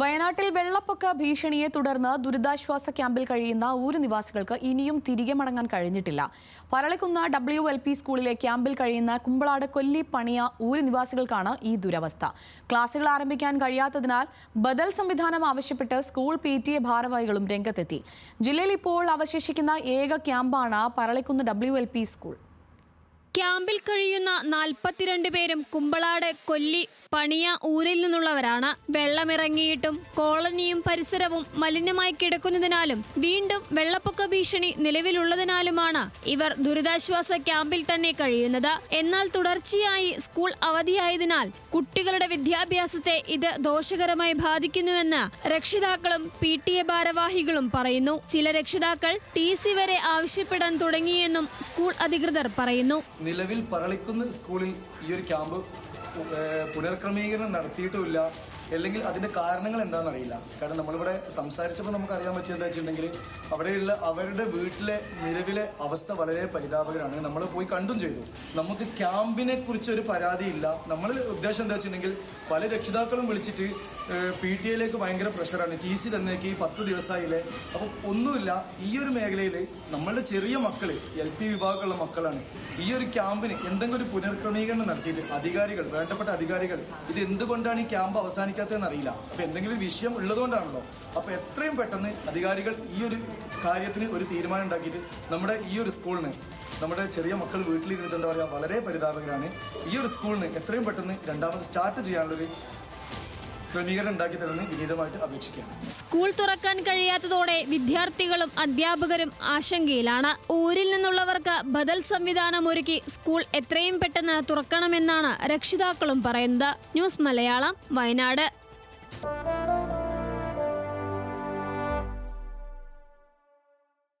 വയനാട്ടിൽ വെള്ളപ്പൊക്ക ഭീഷണിയെ തുടർന്ന് ദുരിതാശ്വാസ ക്യാമ്പിൽ കഴിയുന്ന ഊര് നിവാസികൾക്ക് ഇനിയും തിരികെ മടങ്ങാൻ കഴിഞ്ഞിട്ടില്ല. പരളിക്കുന്ന ഡബ്ല്യു എൽ പി സ്കൂളിലെ ക്യാമ്പിൽ കഴിയുന്ന കുമ്പളാട് കൊല്ലി പണിയ ഊര് നിവാസികൾക്കാണ് ഈ ദുരവസ്ഥ. ക്ലാസുകൾ ആരംഭിക്കാൻ കഴിയാത്തതിനാൽ ബദൽ സംവിധാനം ആവശ്യപ്പെട്ട് സ്കൂൾ പി ടി എ ഭാരവാഹികളും രംഗത്തെത്തി. ജില്ലയിൽ ഇപ്പോൾ അവശേഷിക്കുന്ന ഏക ക്യാമ്പാണ് Paralikkunnu W L P school. ക്യാമ്പിൽ കഴിയുന്ന നാൽപ്പത്തിരണ്ട് പേരും കുമ്പളാട് കൊല്ലി പണിയ ഊരിൽ നിന്നുള്ളവരാണ്. വെള്ളമിറങ്ങിയിട്ടും കോളനിയും പരിസരവും മലിനമായി കിടക്കുന്നതിനാലും വീണ്ടും വെള്ളപ്പൊക്ക ഭീഷണി നിലവിലുള്ളതിനാലുമാണ് ഇവർ ദുരിതാശ്വാസ ക്യാമ്പിൽ തന്നെ കഴിയുന്നത്. എന്നാൽ തുടർച്ചയായി സ്കൂൾ അവധിയായതിനാൽ കുട്ടികളുടെ വിദ്യാഭ്യാസത്തെ ഇത് ദോഷകരമായി ബാധിക്കുന്നുവെന്ന് രക്ഷിതാക്കളും പി ടി എ ഭാരവാഹികളും പറയുന്നു. ചില രക്ഷിതാക്കൾ ടി സി വരെ ആവശ്യപ്പെടാൻ തുടങ്ങിയെന്നും സ്കൂൾ അധികൃതർ പറയുന്നു. നിലവിൽ പറളിക്കുന്ന് സ്കൂളിൽ ഈ ഒരു ക്യാമ്പ് പുനർക്രമീകരണം നടത്തിയിട്ടുമില്ല. അല്ലെങ്കിൽ അതിന്റെ കാരണങ്ങൾ എന്താണെന്ന് അറിയില്ല. കാരണം നമ്മളിവിടെ സംസാരിച്ചപ്പോൾ നമുക്ക് അറിയാൻ പറ്റിയത് എന്താ വെച്ചിട്ടുണ്ടെങ്കിൽ അവിടെയുള്ള അവരുടെ വീട്ടിലെ നിലവിലെ അവസ്ഥ വളരെ പരിതാപകരമാണ്. നമ്മൾ പോയി കണ്ടും ചെയ്തു. നമുക്ക് ക്യാമ്പിനെ കുറിച്ച് ഒരു പരാതിയില്ല. നമ്മൾ ഉദ്ദേശം എന്താ വെച്ചിട്ടുണ്ടെങ്കിൽ പല രക്ഷിതാക്കളും വിളിച്ചിട്ട് പി ടി എയിലേക്ക് ഭയങ്കര പ്രഷറാണ്. ടി സി തന്നേക്ക് പത്ത് ദിവസമായില്ലേ. അപ്പോൾ ഒന്നുമില്ല ഈ ഒരു മേഖലയിൽ നമ്മളുടെ ചെറിയ മക്കൾ എൽ പി വിഭാഗമുള്ള മക്കളാണ്. ഈ ഒരു ക്യാമ്പിന് എന്തെങ്കിലും ഒരു പുനർക്രമീകരണം നടത്തിയിട്ട് അധികാരികൾ വേണ്ടപ്പെട്ട അധികാരികൾ ഇത് എന്തുകൊണ്ടാണ് ഈ ക്യാമ്പ് അവസാനിക്കാത്തതെന്ന് അറിയില്ല അപ്പോൾ എന്തെങ്കിലും വിഷയം ഉള്ളതുകൊണ്ടാണല്ലോ. അപ്പോൾ എത്രയും പെട്ടെന്ന് അധികാരികൾ ഈ ഒരു കാര്യത്തിന് ഒരു തീരുമാനം ഉണ്ടാക്കിയിട്ട് നമ്മുടെ ഈ ഒരു സ്കൂളിന് നമ്മുടെ ചെറിയ മക്കൾ വീട്ടിലിരുന്നിട്ട് എന്താ പറയുക വളരെ പരിതാപകരാണ്. ഈ ഒരു സ്കൂളിന് എത്രയും പെട്ടെന്ന് രണ്ടാമത് സ്റ്റാർട്ട് ചെയ്യാനുള്ളൊരു സ്കൂൾ തുറക്കാൻ കഴിയാത്തതോടെ വിദ്യാർത്ഥികളും അധ്യാപകരും ആശങ്കയിലാണ്. ഊരിൽ നിന്നുള്ളവർക്ക് ബദൽ സംവിധാനം ഒരുക്കി സ്കൂൾ എത്രയും പെട്ടെന്ന് തുറക്കണമെന്നാണ് രക്ഷിതാക്കളും പറയുന്നത്. ന്യൂസ് മലയാളം വയനാട്.